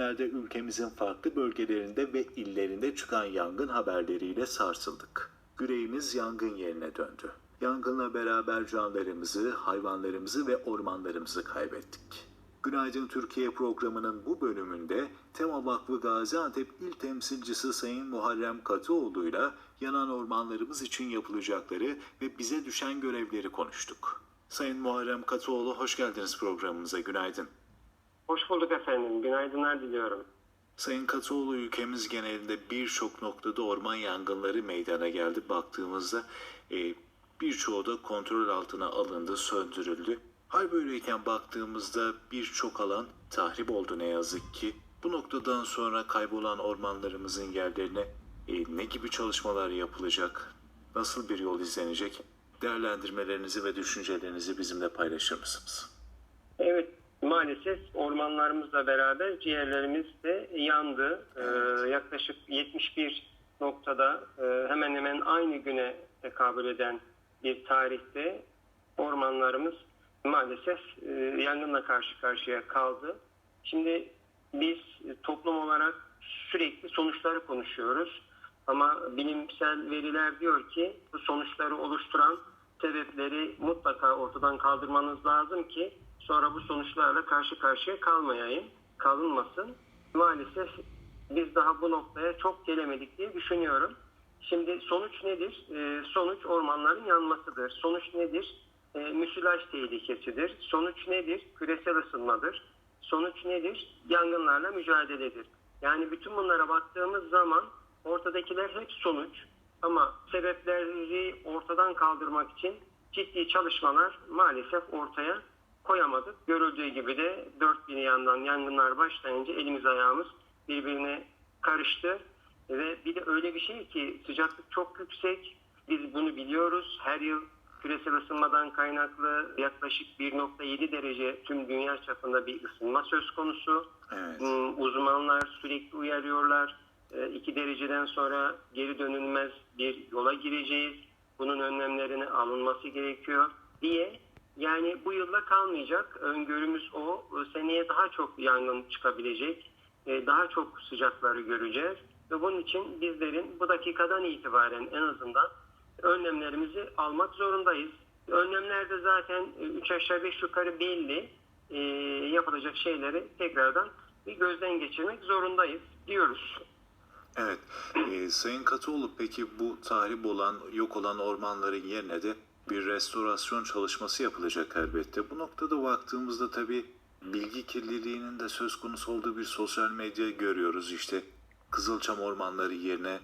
günlerde ülkemizin farklı bölgelerinde ve illerinde çıkan yangın haberleriyle sarsıldık. Yüreğimiz yangın yerine döndü. Yangınla beraber canlarımızı, hayvanlarımızı ve ormanlarımızı kaybettik. Günaydın Türkiye programının bu bölümünde Tema Vakfı Gaziantep İl Temsilcisi Sayın Muharrem Katıoğlu'yla yanan ormanlarımız için yapılacakları ve bize düşen görevleri konuştuk. Sayın Muharrem Katıoğlu hoş geldiniz programımıza. Günaydın. Hoş bulduk efendim. Günaydınlar diliyorum. Sayın Katıoğlu ülkemiz genelinde birçok noktada orman yangınları meydana geldi. Baktığımızda e, birçoğu da kontrol altına alındı, söndürüldü. Hal böyleyken baktığımızda birçok alan tahrip oldu ne yazık ki. Bu noktadan sonra kaybolan ormanlarımızın yerlerine e, ne gibi çalışmalar yapılacak? Nasıl bir yol izlenecek? Değerlendirmelerinizi ve düşüncelerinizi bizimle paylaşır mısınız? Evet maalesef ormanlarımızla beraber ciğerlerimiz de yandı. Ee, yaklaşık 71 noktada e, hemen hemen aynı güne tekabül eden bir tarihte ormanlarımız maalesef e, yangınla karşı karşıya kaldı. Şimdi biz toplum olarak sürekli sonuçları konuşuyoruz. Ama bilimsel veriler diyor ki bu sonuçları oluşturan sebepleri mutlaka ortadan kaldırmanız lazım ki sonra bu sonuçlarla karşı karşıya kalmayayım, kalınmasın. Maalesef biz daha bu noktaya çok gelemedik diye düşünüyorum. Şimdi sonuç nedir? Ee, sonuç ormanların yanmasıdır. Sonuç nedir? Ee, müsilaj tehlikesidir. Sonuç nedir? Küresel ısınmadır. Sonuç nedir? Yangınlarla mücadeledir. Yani bütün bunlara baktığımız zaman ortadakiler hep sonuç. Ama sebepleri ortadan kaldırmak için ciddi çalışmalar maalesef ortaya koyamadık. Görüldüğü gibi de dört bir yandan yangınlar başlayınca elimiz ayağımız birbirine karıştı. Ve bir de öyle bir şey ki sıcaklık çok yüksek. Biz bunu biliyoruz. Her yıl küresel ısınmadan kaynaklı yaklaşık 1.7 derece tüm dünya çapında bir ısınma söz konusu. Evet. Hmm, Uzmanlar sürekli uyarıyorlar. 2 dereceden sonra geri dönülmez bir yola gireceğiz. Bunun önlemlerine alınması gerekiyor diye. Yani bu yılda kalmayacak. Öngörümüz o. Seneye daha çok yangın çıkabilecek. E, Daha çok sıcakları göreceğiz. Ve bunun için bizlerin bu dakikadan itibaren en azından önlemlerimizi almak zorundayız. Önlemlerde zaten 3 aşağı 5 yukarı belli. E, yapılacak şeyleri tekrardan bir gözden geçirmek zorundayız diyoruz. Evet. Ee, Sayın Katıoğlu peki bu tahrip olan, yok olan ormanların yerine de bir restorasyon çalışması yapılacak elbette. Bu noktada baktığımızda tabii bilgi kirliliğinin de söz konusu olduğu bir sosyal medya görüyoruz. İşte Kızılçam ormanları yerine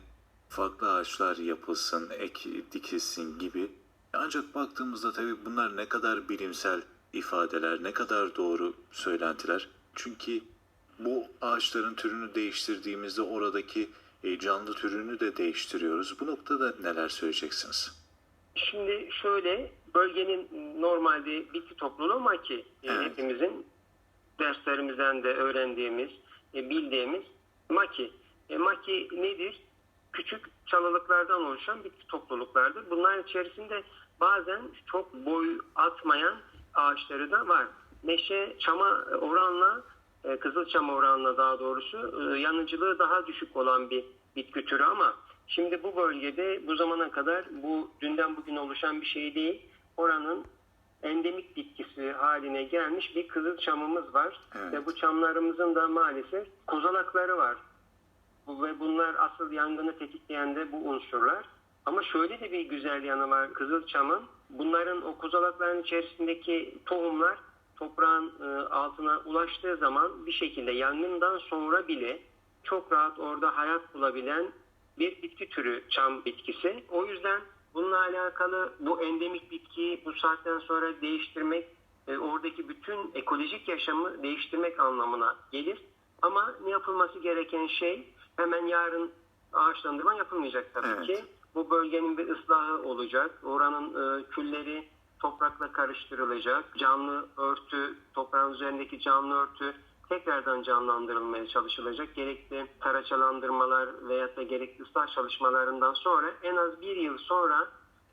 farklı ağaçlar yapılsın, ek dikilsin gibi. Ancak baktığımızda tabii bunlar ne kadar bilimsel ifadeler, ne kadar doğru söylentiler. Çünkü bu ağaçların türünü değiştirdiğimizde oradaki e, canlı türünü de değiştiriyoruz. Bu noktada neler söyleyeceksiniz? Şimdi şöyle bölgenin normalde bitki topluluğu maki. E, Evet. Hepimizin derslerimizden de öğrendiğimiz, e, bildiğimiz maki. E, maki nedir? Küçük çalılıklardan oluşan bitki topluluklardır. Bunların içerisinde bazen çok boy atmayan ağaçları da var. Meşe çama oranla kızılçam oranla daha doğrusu yanıcılığı daha düşük olan bir bitki türü ama şimdi bu bölgede bu zamana kadar bu dünden bugün oluşan bir şey değil. Oranın endemik bitkisi haline gelmiş bir kızılçamımız var. Evet. Ve bu çamlarımızın da maalesef kozalakları var. Ve bunlar asıl yangını tetikleyen de bu unsurlar. Ama şöyle de bir güzel yanı var Kızılçam'ın. Bunların o kozalakların içerisindeki tohumlar toprağın e, altına ulaştığı zaman bir şekilde yangından sonra bile çok rahat orada hayat bulabilen bir bitki türü çam bitkisi. O yüzden bununla alakalı bu endemik bitkiyi bu saatten sonra değiştirmek e, oradaki bütün ekolojik yaşamı değiştirmek anlamına gelir. Ama ne yapılması gereken şey hemen yarın ağaçlandırma yapılmayacak tabii Evet. ki. Bu bölgenin bir ıslahı olacak. Oranın e, külleri toprakla karıştırılacak. Canlı örtü, toprağın üzerindeki canlı örtü tekrardan canlandırılmaya çalışılacak. Gerekli taraçalandırmalar veyahut da gerekli ıslah çalışmalarından sonra en az bir yıl sonra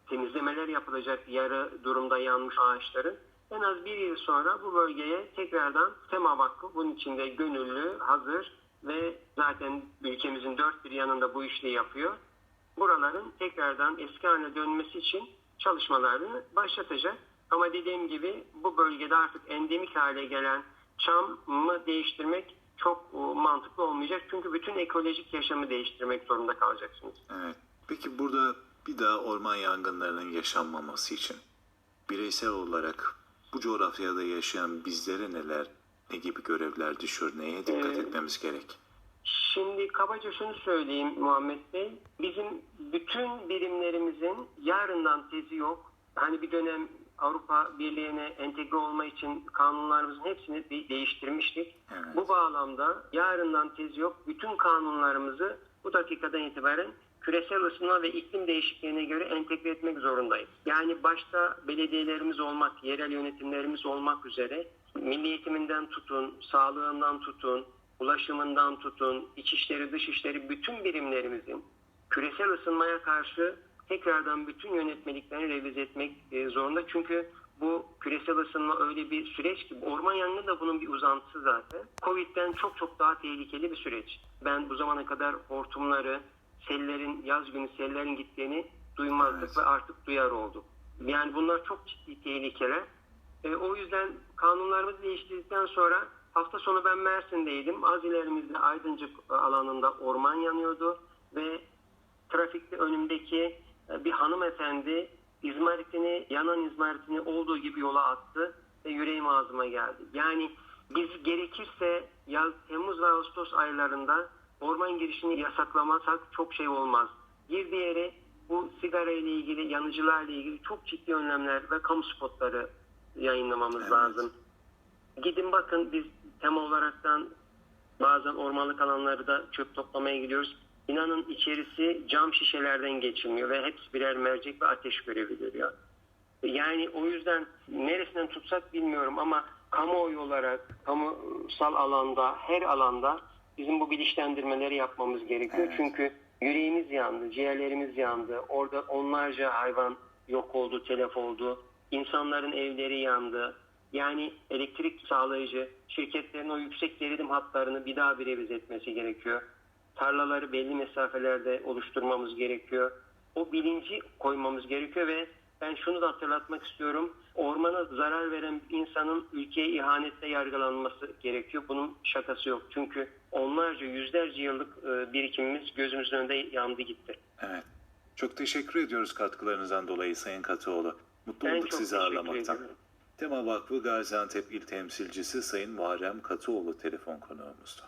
temizlemeler yapılacak yarı durumda yanmış ağaçların. en az bir yıl sonra bu bölgeye tekrardan Tema Vakfı bunun içinde gönüllü, hazır ve zaten ülkemizin dört bir yanında bu işle yapıyor. Buraların tekrardan eski haline dönmesi için çalışmalarını başlatacak. Ama dediğim gibi bu bölgede artık endemik hale gelen çamı değiştirmek çok e, mantıklı olmayacak. Çünkü bütün ekolojik yaşamı değiştirmek zorunda kalacaksınız. Evet. Peki burada bir daha orman yangınlarının yaşanmaması için bireysel olarak bu coğrafyada yaşayan bizlere neler, ne gibi görevler düşüyor, neye dikkat Ee, etmemiz gerek? Şimdi kabaca şunu söyleyeyim Muhammed Bey. Bizim bütün birimlerimizin yarından tezi yok. Hani bir dönem Avrupa Birliği'ne entegre olma için kanunlarımızın hepsini de- değiştirmiştik. Evet. Bu bağlamda yarından tezi yok. Bütün kanunlarımızı bu dakikadan itibaren küresel ısınma ve iklim değişikliğine göre entegre etmek zorundayız. Yani başta belediyelerimiz olmak, yerel yönetimlerimiz olmak üzere milli eğitiminden tutun, sağlığından tutun, ulaşımından tutun, içişleri, dışişleri bütün birimlerimizin küresel ısınmaya karşı tekrardan bütün yönetmeliklerini revize etmek e, zorunda. Çünkü bu küresel ısınma öyle bir süreç ki orman yangını da bunun bir uzantısı zaten. Covid'den çok çok daha tehlikeli bir süreç. Ben bu zamana kadar hortumları, sellerin, yaz günü sellerin gittiğini duymazdık Evet. ve artık duyar olduk. Yani bunlar çok ciddi tehlikeler. E, o yüzden kanunlarımızı değiştirdikten sonra hafta sonu ben Mersin'deydim. Az ilerimizde Aydıncık alanında orman yanıyordu ve trafikte önümdeki bir hanımefendi izmaritini, yanan izmaritini olduğu gibi yola attı ve yüreğim ağzıma geldi. Yani biz gerekirse yaz, Temmuz ve Ağustos aylarında orman girişini yasaklamasak çok şey olmaz. Bir diğeri bu sigara ile ilgili, yanıcılarla ilgili çok ciddi önlemler ve kamu spotları yayınlamamız Evet. lazım. Gidin bakın biz tema olaraktan bazen ormanlık alanları da çöp toplamaya gidiyoruz. İnanın içerisi cam şişelerden geçilmiyor ve hepsi birer mercek ve ateş görevi görüyor. Yani o yüzden neresinden tutsak bilmiyorum ama kamuoyu olarak, kamusal alanda, her alanda bizim bu bilinçlendirmeleri yapmamız gerekiyor. Evet. Çünkü yüreğimiz yandı, ciğerlerimiz yandı. Orada onlarca hayvan yok oldu, telef oldu. İnsanların evleri yandı. Yani elektrik sağlayıcı şirketlerin o yüksek gerilim hatlarını bir daha bir revize etmesi gerekiyor. Tarlaları belli mesafelerde oluşturmamız gerekiyor. O bilinci koymamız gerekiyor ve ben şunu da hatırlatmak istiyorum. Ormana zarar veren insanın ülkeye ihanetle yargılanması gerekiyor. Bunun şakası yok. Çünkü onlarca, yüzlerce yıllık e, birikimimiz gözümüzün önünde yandı gitti. Evet. Çok teşekkür ediyoruz katkılarınızdan dolayı Sayın Katıoğlu. Mutlu Ben olduk sizi ağırlamaktan. ediyorum. Tema Vakfı Gaziantep İl Temsilcisi Sayın Muharrem Katıoğlu telefon konuğumuzdu.